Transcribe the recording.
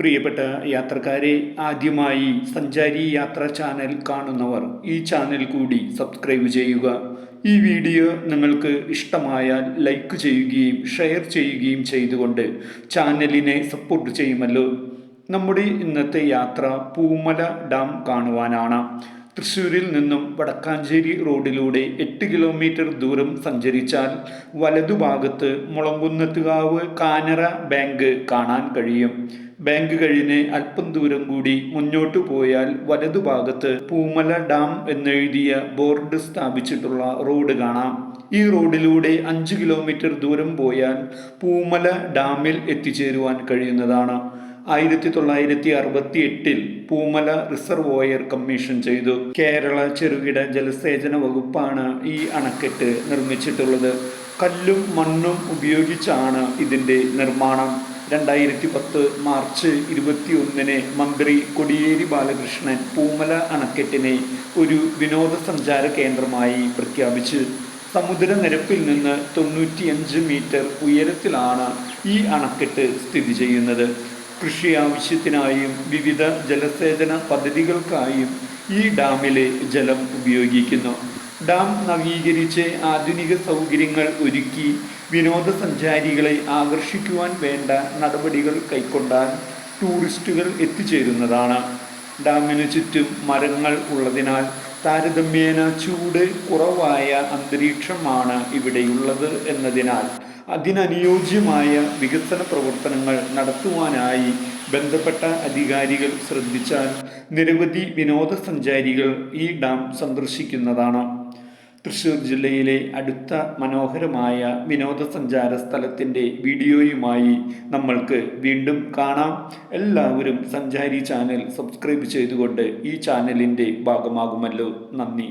പ്രിയപ്പെട്ട യാത്രക്കാരെ ആദ്യമായി സഞ്ചാരി യാത്ര ചാനൽ കാണുന്നവർ ഈ ചാനൽ കൂടി സബ്സ്ക്രൈബ് ചെയ്യുക. ഈ വീഡിയോ നിങ്ങൾക്ക് ഇഷ്ടമായാൽ ലൈക്ക് ചെയ്യുകയും ഷെയർ ചെയ്യുകയും ചെയ്തുകൊണ്ട് ചാനലിനെ സപ്പോർട്ട് ചെയ്യുമല്ലോ. നമ്മുടെ ഇന്നത്തെ യാത്ര പൂമല ഡാം കാണുവാനാണ്. തൃശ്ശൂരിൽ നിന്നും വടക്കാഞ്ചേരി റോഡിലൂടെ എട്ട് കിലോമീറ്റർ ദൂരം സഞ്ചരിച്ചാൽ വലതുഭാഗത്ത് മുളങ്കുന്നത്തുകാവ് കാനറ ബാങ്ക് കാണാൻ കഴിയും. ബാങ്ക് കഴിഞ്ഞ് അല്പം ദൂരം കൂടി മുന്നോട്ടു പോയാൽ വലതുഭാഗത്ത് പൂമല ഡാം എന്നെഴുതിയ ബോർഡ് സ്ഥാപിച്ചിട്ടുള്ള റോഡ് കാണാം. ഈ റോഡിലൂടെ അഞ്ച് കിലോമീറ്റർ ദൂരം പോയാൽ പൂമല ഡാമിൽ എത്തിച്ചേരുവാൻ കഴിയുന്നതാണ്. ആയിരത്തി തൊള്ളായിരത്തി അറുപത്തി എട്ടിൽ പൂമല റിസർവോയർ കമ്മീഷൻ ചെയ്തു. കേരള ചെറുകിട ജലസേചന വകുപ്പാണ് ഈ അണക്കെട്ട് നിർമ്മിച്ചിട്ടുള്ളത്. കല്ലും മണ്ണും ഉപയോഗിച്ചാണ് ഇതിന്റെ നിർമ്മാണം. രണ്ടായിരത്തി പത്ത് മാർച്ച് ഇരുപത്തി ഒന്നിന് മന്ത്രി കൊടിയേരി ബാലകൃഷ്ണൻ പൂമല അണക്കെട്ടിനെ ഒരു വിനോദസഞ്ചാര കേന്ദ്രമായി പ്രഖ്യാപിച്ചു. സമുദ്രനിരപ്പിൽ നിന്ന് തൊണ്ണൂറ്റിയഞ്ച് മീറ്റർ ഉയരത്തിലാണ് ഈ അണക്കെട്ട് സ്ഥിതി ചെയ്യുന്നത്. കൃഷി ആവശ്യത്തിനായും വിവിധ ജലസേചന പദ്ധതികൾക്കായും ഈ ഡാമിലെ ജലം ഉപയോഗിക്കുന്നു. ഡാം നവീകരിച്ച് ആധുനിക സൗകര്യങ്ങൾ ഒരുക്കി വിനോദസഞ്ചാരികളെ ആകർഷിക്കുവാൻ വേണ്ട നടപടികൾ കൈക്കൊണ്ടാൽ ടൂറിസ്റ്റുകൾ എത്തിച്ചേരുന്നതാണ്. ഡാമിനു ചുറ്റും മരങ്ങൾ ഉള്ളതിനാൽ താരതമ്യേന ചൂട് കുറവായ അന്തരീക്ഷമാണ് ഇവിടെയുള്ളത് എന്നതിനാൽ അതിനനുയോജ്യമായ വികസന പ്രവർത്തനങ്ങൾ നടത്തുവാനായി ബന്ധപ്പെട്ട അധികാരികൾ ശ്രദ്ധിച്ചാൽ നിരവധി വിനോദസഞ്ചാരികൾ ഈ ഡാം സന്ദർശിക്കുന്നതാണ്. തൃശ്ശൂർ ജില്ലയിലെ അടുത്ത മനോഹരമായ വിനോദസഞ്ചാര സ്ഥലത്തിന്റെ വീഡിയോയുമായി നമ്മൾക്ക് വീണ്ടും കാണാം. എല്ലാവരും സഞ്ചാരി ചാനൽ സബ്സ്ക്രൈബ് ചെയ്തുകൊണ്ട് ഈ ചാനലിന്റെ ഭാഗമാകുമല്ലോ. നന്ദി.